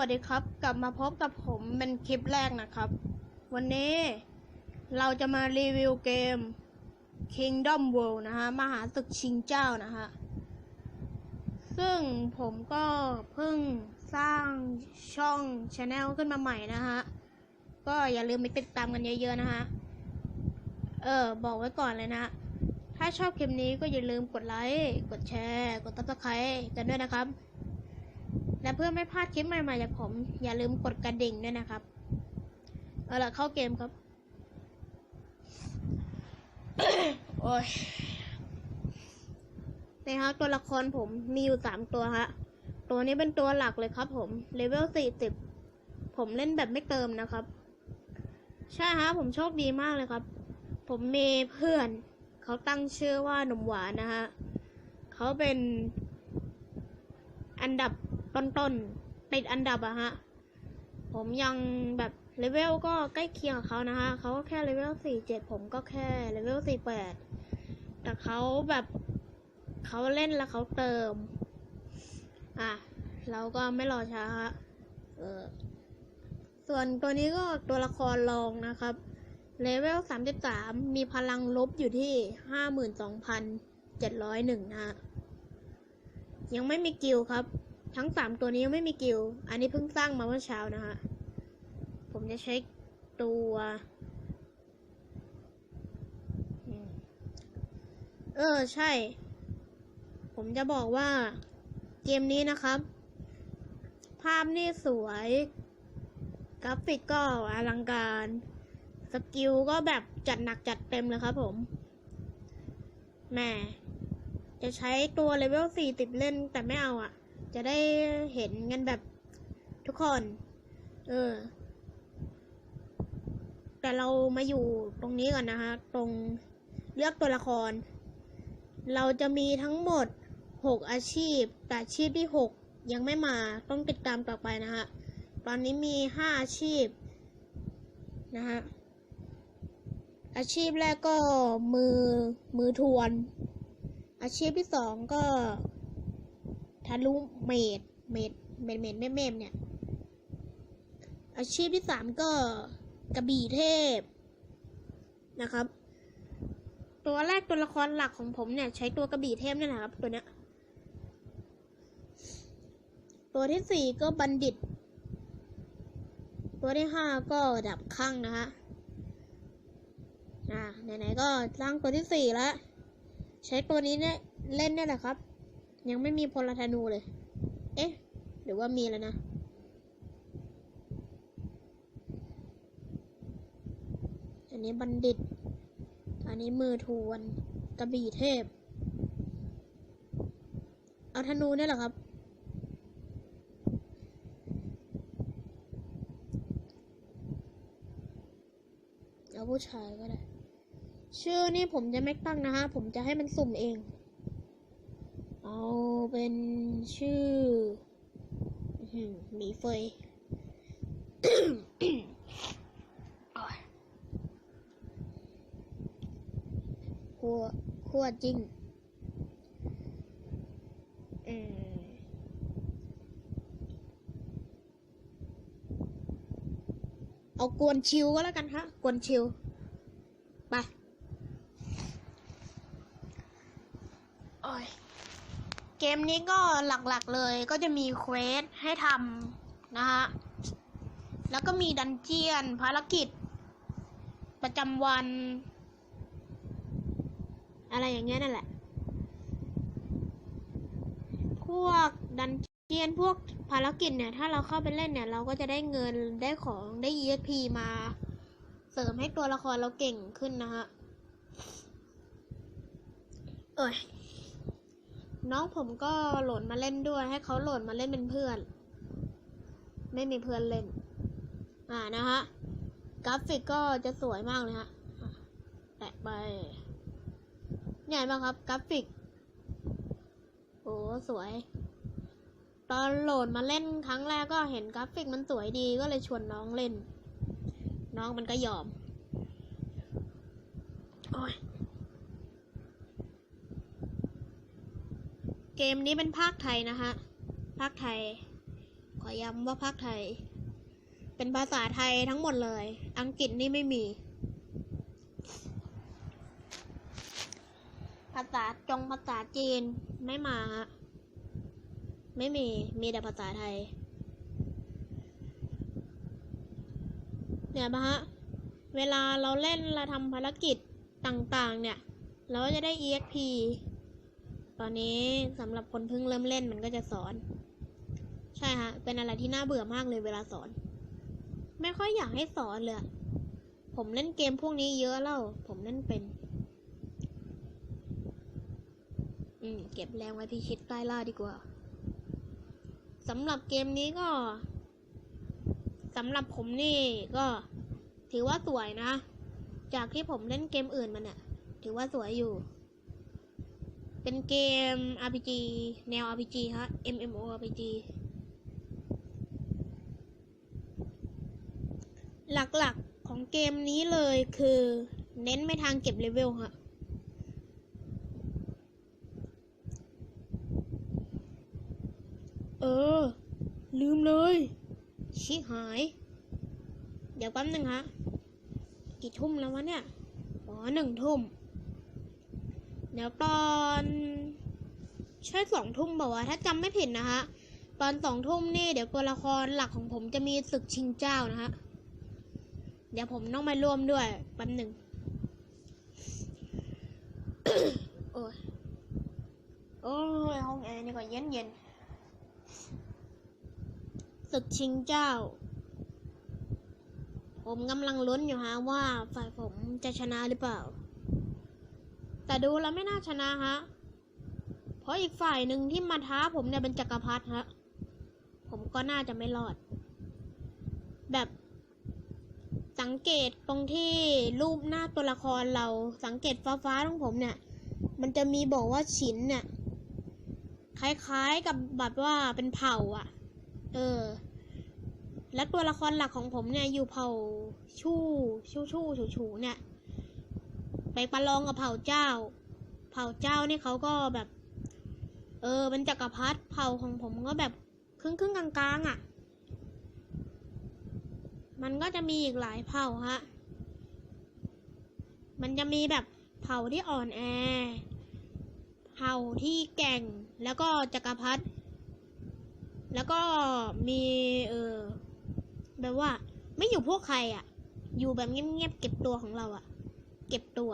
วัสดีครับ กลับมาพบกับผมเป็นคลิปแรกนะครับ วันนี้เราจะมารีวิวเกม Kingdom World นะฮะ มหาศึกชิงเจ้านะฮะ ซึ่งผมก็เพิ่งสร้างช่องช anel ขึ้นมาใหม่นะฮะ ก็อย่าลืมไปติดตามกันเยอะๆนะฮะ เออ บอกไว้ก่อนเลยนะ ถ้าชอบคลิปนี้ก็อย่าลืมกดไลค์ กดแชร์ กด subscribe กันด้วยนะครับ และเพื่อไม่พลาดคลิปใหม่ๆจากผม อย่าลืมกดกระดิ่งด้วยนะครับ เอาล่ะเข้าเกมครับ โอ้ยนี่ฮะตัวละครผมมีอยู่สามตัวฮะ ตัวนี้เป็นตัวหลักเลยครับผมเลเวลสี่สิบผมเล่นแบบไม่เติมนะครับ ใช่ฮะผมโชคดีมากเลยครับ ผมมีเพื่อน เขาตั้งชื่อว่าหนุ่มหวานนะฮะเขาเป็นอันดับ ต้นๆ ติดอันดับอะฮะ ผมยังแบบเลเวลก็ใกล้เคียงกับเขานะฮะ เขาก็แค่เลเวลสี่เจ็ดผมก็แค่เลเวลสี่แปดแต่เขาแบบเขาเล่นแล้วเขาเติม อะ เราก็ไม่รอช้าฮะ เออ ส่วนตัวนี้ก็ตัวละครรองนะครับ เลเวลสามสิบสามมีพลังลบอยู่ที่ห้าหมื่นสองพันเจ็ดร้อยหนึ่งนะฮะ ยังไม่มีกิลครับ ทั้งสามตัวนี้ยังไม่มีกิลอันนี้เพิ่งสร้างมาเมื่อเช้านะฮะ ผมจะใช้ตัว เออ ใช่ ผมจะบอกว่าเกมนี้นะครับ ภาพนี่สวย กราฟิกก็อลังการ สกิลก็แบบจัดหนักจัดเต็มเลยครับผมแหม่จะใช้ตัวเลเวลสี่ติดเล่นแต่ไม่เอาอะ่ะ จะได้เห็นกันแบบทุกคน เออ แต่เรามาอยู่ตรงนี้ก่อนนะคะ ตรงเลือกตัวละคร เราจะมีทั้งหมดหกอาชีพ แต่อาชีพที่หกยังไม่มา ต้องติดตามต่อไปนะฮะ ตอนนี้มีห้าอาชีพ นะฮะ อาชีพแรกก็มือมือทวน อาชีพที่สองก็ ทะลุเมดเมดเมดเมดแม่เมเนี่ย อาชีพที่สามก็กระบี่เทพนะครับ ตัวแรกตัวละครหลักของผมเนี่ย ใช้ตัวกระบี่เทพนี่แหละครับ ตัวเนี้ยตัวที่สี่ก็บัณฑิต ตัวที่ห้าก็ดับข้างนะฮะอ่าไหนๆก็สร้างตัวที่สี่แล้ว ใช้ตัวนี้เนี่ยเล่นเนี่ยแหละครับ ยังไม่มีพลธนูเลย เอ๊ะ หรือว่ามีแล้วนะอันนี้บัณฑิต อันนี้มือทวนกระบี่เทพ เอาธนูเนี่ยหละครับ เอาผู้ชายก็ได้ ชื่อนี่ผมจะไม่ตั้งนะฮะ ผมจะให้มันสุ่มเอง เอาเป็นชื่อหมีเฟยขัวขัวจริงอืมเอากวนชิวก็แล้วกันฮะ กวนชิว ไป โอ้ย เกมนี้ก็หลักๆเลยก็จะมีเควสให้ทำนะฮะ แล้วก็มีดันเจียนภารกิจ ประจำวัน อะไรอย่างเงี้ยนั่นแหละ พวกดันเจียนพวกภารกิจเนี่ย ถ้าเราเข้าไปเล่นเนี่ย เราก็จะได้เงินได้ของได้ EXP มา เสริมให้ตัวละครเราเก่งขึ้นนะฮะ เอ้ย น้องผมก็โหลดมาเล่นด้วย ให้เขาโหลดมาเล่นเป็นเพื่อน ไม่มีเพื่อนเล่น อ่านะฮะกราฟิกก็จะสวยมากเลยฮะแตะไปใหญ่มากครับกราฟิกโอ้สวย ตอนโหลดมาเล่นครั้งแรกก็เห็นกราฟิกมันสวยดีก็เลยชวนน้องเล่น น้องมันก็ยอมโอ้ย เกมนี้เป็นภาคไทยนะฮะ ภาคไทย ขอย้ำว่าภาคไทย เป็นภาษาไทยทั้งหมดเลย อังกฤษนี่ไม่มี ภาษาจงภาษาจีนไม่มาฮะ ไม่มี มีแต่ภาษาไทย เนี่ยปะฮะ เวลาเราเล่นเราทำภารกิจต่างๆ เนี่ย เราก็จะได้ EXP ตอนนี้สำหรับคนเพิ่งเริ่มเล่นมันก็จะสอน ใช่ฮะ เป็นอะไรที่น่าเบื่อมากเลยเวลาสอน ไม่ค่อยอยากให้สอนเลย ผมเล่นเกมพวกนี้เยอะแล้ว ผมเล่นเป็น อืม เก็บแรงไว้พิชิตใต้ล่าดีกว่าสำหรับเกมนี้ก็สำหรับผมนี่ก็ถือว่าสวยนะ จากที่ผมเล่นเกมอื่นมาเนี่ยถือว่าสวยอยู่ เป็นเกม RPG แนว RPG ฮะ MMORPG หลักๆของเกมนี้เลยคือ เน้นไปทางเก็บเลเวลฮะ เออ ลืมเลย ชิหาย เดี๋ยวแป๊บหนึ่งฮะ กี่ทุ่มแล้ววะเนี่ย อ๋อหนึ่งทุ่ม ดี๋ยวตอนใช่สองทุ่มบอกว่าถ้าจำไม่ผิดนะฮะตอนสองทุ่มนี่เดี๋ยวตัวละครหลักของผมจะมีศึกชิงเจ้านะฮะเดี๋ยวผมต้องไปร่วมด้วยแป๊บหนึ่งโอ้ยโอ้ยห้องแอร์นี่ก็เย็นเย็นๆศึกชิงเจ้า ผมกำลังลุ้นอยู่ฮะว่าฝ่ายผมจะชนะหรือเปล่า แต่ดูแล้วไม่น่าชนะฮะ เพราะอีกฝ่ายหนึ่งที่มาท้าผมเนี่ยเป็นจักรพรรดิฮะ ผมก็น่าจะไม่รอด แบบสังเกตตรงที่รูปหน้าตัวละครเราสังเกตฟ้าฟ้าๆของผมเนี่ย มันจะมีบอกว่าฉินเนี่ยคล้ายๆกับแบบว่าเป็นเผ่าอะ เออ และตัวละครหลักของผมเนี่ยอยู่เผ่าชู่ชู่ชู่ฉูฉูเนี่ย ไปประลองกับเผ่าเจ้า เผ่าเจ้านี่เขาก็แบบ เออเป็นจักรพรรดิเผ่าของผมก็แบบครึ่งครึ่งๆกลางอะ มันก็จะมีอีกหลายเผ่าฮะ มันจะมีแบบเผ่าที่อ่อนแอ เผ่าที่แก่ง แล้วก็จักรพรรดิ แล้วก็มีเออแบบว่าไม่อยู่พวกใครอะ่ะ อยู่แบบเงียบๆเก็บตัวของเราอะ่ะ เก็บตัว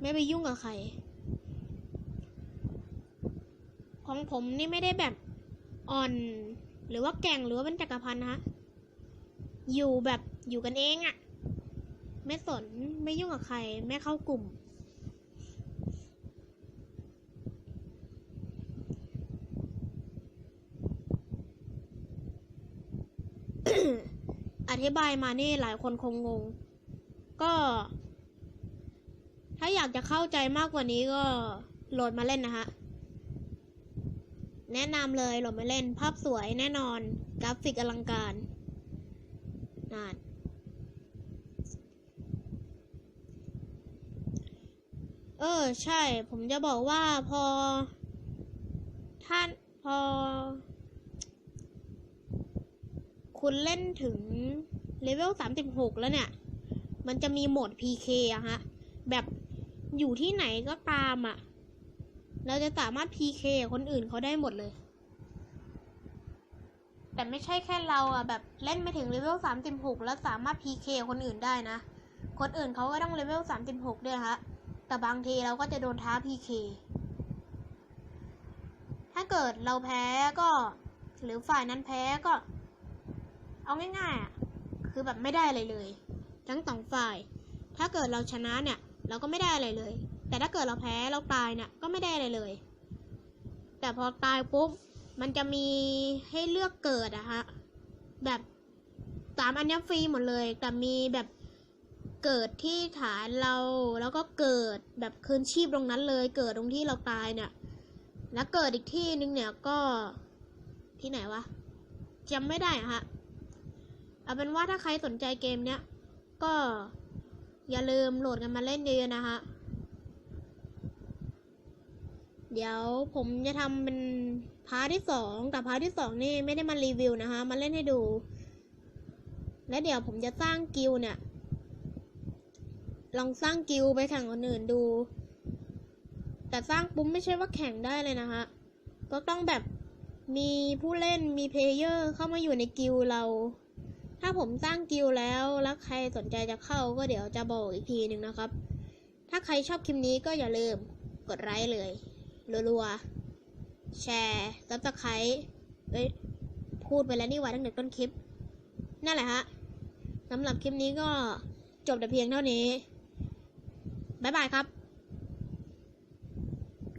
ไม่ไปยุ่งกับใคร ของผมนี่ไม่ได้แบบอ่อน หรือว่าแก่งหรือว่าเป็นจักรพันธ์นะฮะอยู่แบบอยู่กันเองอะ่ะ ไม่สนไม่ยุ่งกับใคร ไม่เข้ากลุ่ม อธิบายมานี่หลายคนคงงง ก็ ถ้าอยากจะเข้าใจมากกว่านี้ก็โหลดมาเล่นนะฮะ แนะนำเลยโหลดมาเล่น ภาพสวยแน่นอน กราฟิกอลังการนานเออ ใช่ ผมจะบอกว่าพอ ท่านพอ คุณเล่นถึงเลเวล 36 แล้วเนี่ย มันจะมีโหมด PK อะฮะ แบบ อยู่ที่ไหนก็ตามอะเราจะสามารถ PK คนอื่นเขาได้หมดเลย แต่ไม่ใช่แค่เราอะแบบเล่นไปถึงเลเวล36แล้วสามารถ PK คนอื่นได้นะ คนอื่นเขาก็ต้องเลเวล36ด้วยฮะ แต่บางทีเราก็จะโดนท้า PK ถ้าเกิดเราแพ้ก็ หรือฝ่ายนั้นแพ้ก็ เอาง่ายๆอะ คือแบบไม่ได้อะไรเลย ทั้งสองฝ่าย ถ้าเกิดเราชนะเนี่ย เราก็ไม่ได้อะไรเลย แต่ถ้าเกิดเราแพ้เราตายเนี่ยก็ไม่ได้อะไรเลย แต่พอตายปุ๊บมันจะมีให้เลือกเกิดอะฮะแบบสามอันนี้ฟรีหมดเลย แต่มีแบบเกิดที่ฐานเราแล้วก็เกิดแบบคืนชีพตรงนั้นเลย เกิดตรงที่เราตายเนี่ย แล้วเกิดอีกที่นึงเนี่ยก็ที่ไหนวะจำไม่ได้อะฮะเอาเป็นว่าถ้าใครสนใจเกมเนี้ยก็ อย่าลืมโหลดกันมาเล่นเยอะๆนะฮะเดี๋ยวผมจะทำเป็นพาร์ทที่สองแต่พาร์ทที่สองนี่ไม่ได้มารีวิวนะคะ มาเล่นให้ดู และเดี๋ยวผมจะสร้างกิลเนี่ย ลองสร้างกิลไปแข่งคนอื่นดู แต่สร้างปุ๊บไม่ใช่ว่าแข่งได้เลยนะคะ ก็ต้องแบบมีผู้เล่นมีเพลเยอร์เข้ามาอยู่ในกิลเรา ถ้าผมสร้างกิลแล้วแล้วใครสนใจจะเข้าก็เดี๋ยวจะบอกอีกทีหนึ่งนะครับ ถ้าใครชอบคลิปนี้ก็อย่าลืมกดไลค์เลยรัวๆแชร์ซับสไครต์เอ้ยพูดไปแล้วนี่ว่าตั้งแต่ต้นคลิป นั่นแหละฮะสำหรับคลิปนี้ก็จบแต่เพียงเท่านี้ บ๊ายบายครับ